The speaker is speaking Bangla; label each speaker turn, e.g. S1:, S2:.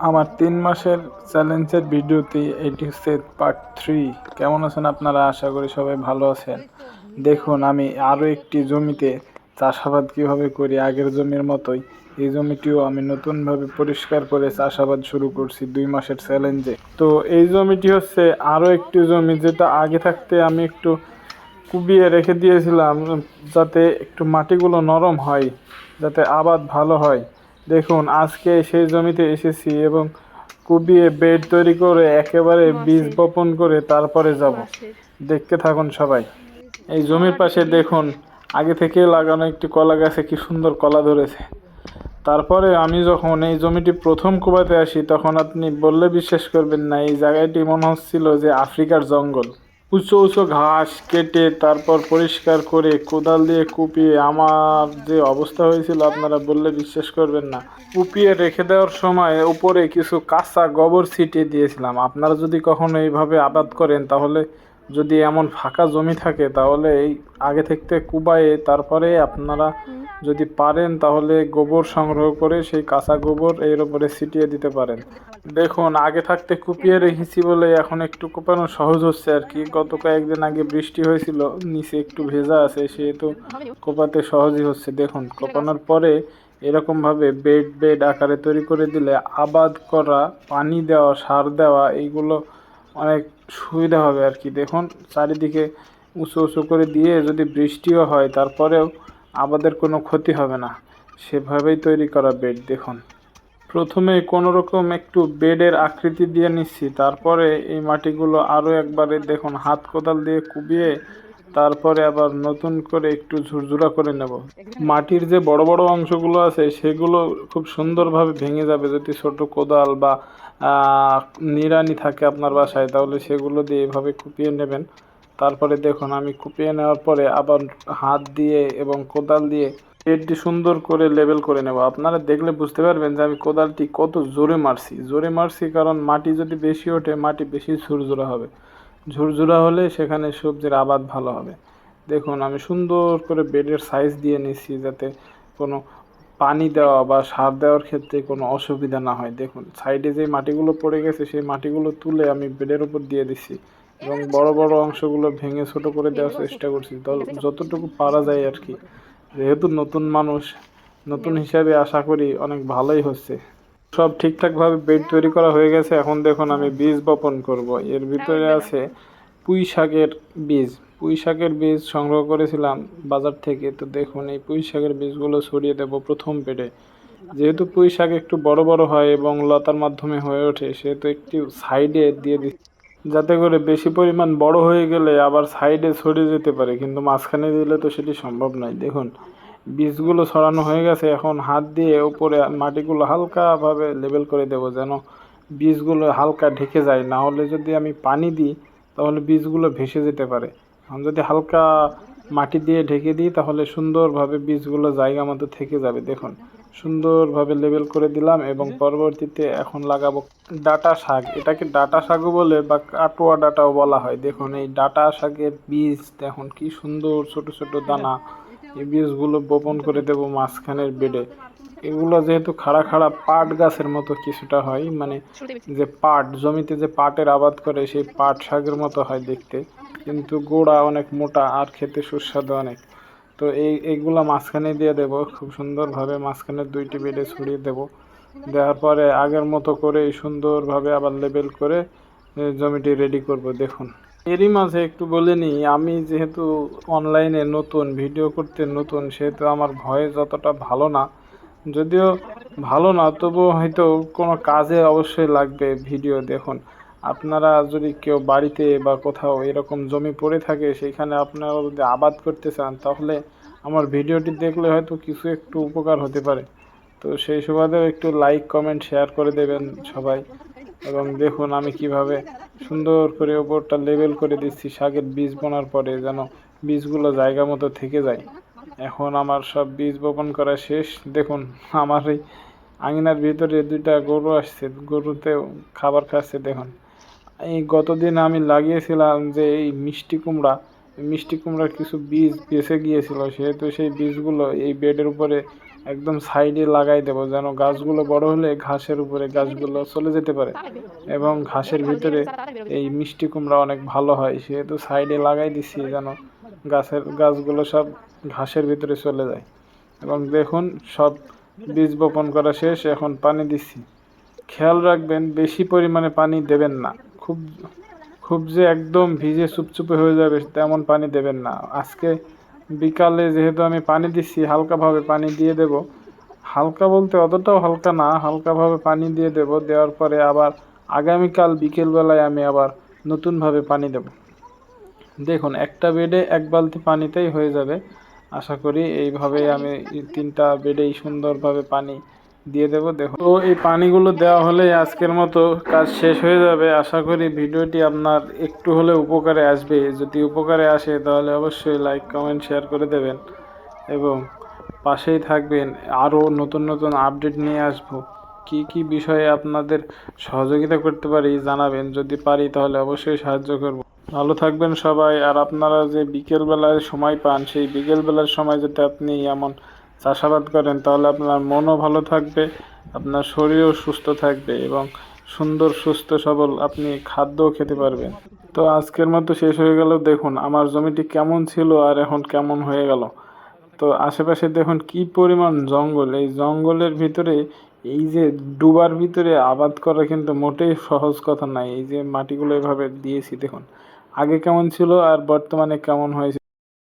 S1: আমার তিন মাসের চ্যালেঞ্জের ভিডিওতে এটি হচ্ছে পার্ট থ্রি। কেমন আছেন আপনারা? আশা করি সবাই ভালো আছেন। দেখুন, আমি আরও একটি জমিতে চাষাবাদ কীভাবে করি আগের জমির মতোই। এই জমিটিও আমি নতুনভাবে পরিষ্কার করে চাষাবাদ শুরু করছি দুই মাসের চ্যালেঞ্জে। তো এই জমিটি হচ্ছে আরও একটি জমি যেটা আগে থাকতে আমি একটু কুবিয়ে রেখে দিয়েছিলাম, যাতে একটু মাটিগুলো নরম হয়, যাতে আবাদ ভালো হয়। দেখুন আজকে সেই জমিতে এসেছি এবং কুবিয়ে বেড তৈরি করে একেবারে বীজ বপন করে তারপরে যাব। দেখতে থাকুন সবাই। এই জমির পাশে দেখুন আগে থেকে লাগানো একটি কলা গাছে কি সুন্দর কলা ধরেছে। তারপরে আমি যখন এই জমিটি প্রথম কোবাতে আসি তখন আপনি বললে বিশ্বাস করবেন না এই জায়গাটি মনে হচ্ছিল যে আফ্রিকার জঙ্গল। উঁচু উঁচু ঘাস কেটে তারপর পরিষ্কার করে কোদাল দিয়ে কুপিয়ে আমার যে অবস্থা হয়েছিল আপনারা বললে বিশ্বাস করবেন না। কুপিয়ে রেখে দেওয়ার সময় উপরে কিছু কাঁচা গোবর ছিটিয়ে দিয়েছিলাম। আপনারা যদি কখনো এইভাবে আবাদ করেন তাহলে যদি এমন ফাঁকা জমি থাকে, তাহলে এই আগে থাকতে কুবায়ে, তারপরে আপনারা যদি পারেন, তাহলে গোবর সংগ্রহ করে সেই কাঁচা গোবর এর উপরে ছিটিয়ে দিতে পারেন। দেখুন, আগে থাকতে কুপিয়ে রেখেছি বলে এখন একটু কোপানো সহজ হচ্ছে আর কি। গত কয়েকদিন আগে বৃষ্টি হয়েছিল, নিচে একটু ভেজা আছে, সেহেতু কোপাতে সহজই হচ্ছে। দেখুন, কোপানোর পরে এরকমভাবে বেড বেড আকারে তৈরি করে দিলে আবাদ করা, পানি দেওয়া, সার দেওয়া, এইগুলো অনেক সুবিধা হবে আর কি। দেখুন, চারিদিকে উঁচু উঁচু করে দিয়ে যদি বৃষ্টিও হয়, তারপরেও আমাদের কোনো ক্ষতি হবে না। সেভাবেই তৈরি করা বেড দেখুন। প্রথমে কোনো রকম একটু বেডের আকৃতি দিয়ে নিচ্ছি, তারপরে এই মাটিগুলো আরও একবারে, দেখুন, হাত কোদাল দিয়ে কুবিয়ে তারপরে আবার নতুন করে একটু ঝুরঝুরা করে নেব। মাটির যে বড় বড় অংশগুলো আছে সেগুলো খুব সুন্দরভাবে ভেঙে যাবে। যদি ছোট কোদাল বা নিড়ানি থাকে আপনার বাসায় তাহলে সেগুলো দিয়ে এভাবে কুপিয়ে নেবেন। তারপরে দেখুন আমি কুপিয়ে নেওয়ার পরে আবার হাত দিয়ে এবং কোদাল দিয়ে পেটটি সুন্দর করে লেবেল করে নেব। আপনারা দেখলে বুঝতে পারবেন যে আমি কোদালটি কত জোরে মারছি। জোরে মারছি কারণ মাটি যদি বেশি ওঠে মাটি বেশি ঝুরঝুরা হবে। ঝুরঝুরা হলে সেখানে সবজির আবাদ ভালো হবে। দেখুন আমি সুন্দর করে বেডের সাইজ দিয়ে নিচ্ছি যাতে কোনো পানি দেওয়া বা সার দেওয়ার ক্ষেত্রে কোনো অসুবিধা না হয়। দেখুন সাইডে যে মাটিগুলো পড়ে গেছে সেই মাটিগুলো তুলে আমি বেডের উপর দিয়ে দিচ্ছি এবং বড় বড় অংশগুলো ভেঙে ছোট করে দেওয়ার চেষ্টা করছি। যতটুকু পারা যায় আর কি। যেহেতু নতুন মানুষ নতুন হিসাবে আশা করি অনেক ভালোই হচ্ছে। সব ঠিকঠাকভাবে বেড তৈরি করা হয়ে গেছে। এখন দেখুন আমি বীজ বপন করব। এর ভিতরে আছে পুঁই শাকের বীজ। পুঁই শাকের বীজ সংগ্রহ করেছিলাম বাজার থেকে। তো দেখুন এই পুঁই শাকের বীজগুলো ছড়িয়ে দেব প্রথম পেটে। যেহেতু পুঁই শাক একটু বড় বড় হয় এবং লতার মাধ্যমে হয়ে ওঠে সেহেতু একটু সাইডে দিয়ে দিচ্ছি। যাতে করে বেশি পরিমাণ বড় হয়ে গেলে আবার সাইডে ছড়িয়ে যেতে পারে কিন্তু মাঝখানে দিলে তো সেটি সম্ভব নয়। দেখুন বীজগুলো ছড়ানো হয়ে গেছে, এখন হাত দিয়ে উপরে মাটিগুলো হালকাভাবে লেবেল করে দেব যেন বীজগুলো হালকা ঢেকে যায়। না হলে যদি আমি পানি দিই, তাহলে বীজগুলো ভেসে যেতে পারে। এখন যদি হালকা মাটি দিয়ে ঢেকে দিই, তাহলে সুন্দরভাবে বীজগুলো জায়গা মতো থেকে যাবে। দেখুন, সুন্দরভাবে লেবেল করে দিলাম এবং পরবর্তীতে এখন লাগাবো ডাটা শাক। এটাকে ডাটা শাকও বলে বা কাটোয়া ডাটাও বলা হয়। দেখুন, এই ডাটা শাকের বীজ, দেখুন কি সুন্দর ছোট ছোট দানা। এই বীজগুলো বপন করে দেব মাঝখানের বেডে। এগুলো যেহেতু খাড়া খাড়া পাট গাছের মতো কিছুটা হয় মানে যে পাট জমিতে যে পাটের আবাদ করে সেই পাট শাকের মতো হয় দেখতে। কিন্তু গোড়া অনেক মোটা আর খেতে সুস্বাদু অনেক। তো এই এইগুলো মাঝখানে দিয়ে দেব খুব সুন্দরভাবে মাঝখানের দুইটি বেডে ছড়িয়ে দেব। দেওয়ার পরে আগের মতো করে সুন্দরভাবে আবার লেবেল করে জমিটি রেডি করব দেখুন। এরই মাঝে একটু বলে নিই, আমি যেহেতু অনলাইনে নতুন ভিডিও করতে নতুন, সেহেতু আমার ভয়েস যতটা ভালো না। যদিও ভালো না তবুও হয়তো কোনো কাজে অবশ্যই লাগবে ভিডিও দেখুন। আপনারা যদি কেউ বাড়িতে বা কোথাও এরকম জমি পড়ে থাকে, সেখানে আপনারা যদি আবাদ করতে চান, তাহলে আমার ভিডিওটি দেখলে হয়তো কিছু একটু উপকার হতে পারে। তো সেই সুবাদেও একটু লাইক কমেন্ট শেয়ার করে দেবেন সবাই। এবং দেখুন আমি কীভাবে সুন্দর করে ওপরটা লেবেল করে দিচ্ছি। শাকের বীজ বোনার পরে যেন বীজগুলো জায়গা মতো থেকে যায়। এখন আমার সব বীজ বপন করা শেষ। দেখুন, আমার এই আঙিনার ভিতরে দুইটা গরু আসছে। গরুতে খাবার খাচ্ছে, দেখুন। এই গতদিন আমি লাগিয়েছিলাম যে এই মিষ্টি কুমড়া। মিষ্টি কুমড়ার কিছু বীজ বেঁচে গিয়েছিল, সেহেতু সেই বীজগুলো এই বেডের উপরে একদম সাইডে লাগাই দেবো যেন গাছগুলো বড় হলে ঘাসের উপরে গাছগুলো চলে যেতে পারে। এবং ঘাসের ভিতরে এই মিষ্টি কুমড়া অনেক ভালো হয়, সেহেতু সাইডে লাগাই দিচ্ছি যেন গাছের গাছগুলো সব ঘাসের ভিতরে চলে যায়। এবং দেখুন, সব বীজ বপন করা শেষ, এখন পানি দিচ্ছি। খেয়াল রাখবেন, বেশি পরিমাণে পানি দেবেন না। খুব খুব যে একদম ভিজে চুপচুপে হয়ে যাবে, তেমন পানি দেবেন না। আজকে বিকালে যেহেতু আমি পানি দিচ্ছি, হালকাভাবে পানি দিয়ে দেব। হালকা বলতে অতটাও হালকা না, হালকাভাবে পানি দিয়ে দেব। দেওয়ার পরে আবার আগামীকাল বিকেলবেলায় আমি আবার নতুনভাবে পানি দেব। দেখুন, একটা বেডে এক বালতি পানিতেই হয়ে যাবে। আশা করি এইভাবে আমি তিনটা বেডেই সুন্দরভাবে পানি দিয়ে দেবো দেখুন তো এই পানিগুলো দেওয়া হলে আজকের মতো কাজ শেষ হয়ে যাবে। আশা করি ভিডিওটি আপনার একটু হলে উপকারে আসবে। যদি উপকারে আসে, তাহলে অবশ্যই লাইক, কমেন্ট, শেয়ার করে দেবেন এবং পাশেই থাকবেন। আরও নতুন নতুন আপডেট নিয়ে আসব। কি কি বিষয়ে আপনাদের সহযোগিতা করতে পারি জানাবেন। যদি পারি, তাহলে অবশ্যই সাহায্য করব। ভালো থাকবেন সবাই। আর আপনারা যে বিকেলবেলায় সময় পান, সেই বিকেলবেলার সময় যাতে আপনি এমন চাষাবাদ করেন, তাহলে আপনার মনও ভালো থাকবে, আপনার শরীরও সুস্থ থাকবে এবং সুন্দর, সুস্থ, সবল আপনি খাদ্যও খেতে পারবেন। তো আজকের মতো শেষ হয়ে গেল। দেখুন, আমার জমিটি কেমন ছিল আর এখন কেমন হয়ে গেল। তো আশেপাশে দেখুন কি পরিমাণ জঙ্গল। এই জঙ্গলের ভিতরে এই যে ডুবার ভিতরে আবাদ করা কিন্তু মোটেই সহজ কথা নাই। এই যে মাটিগুলো এভাবে দিয়েছি, দেখুন, আগে কেমন ছিল আর বর্তমানে কেমন হয়েছে।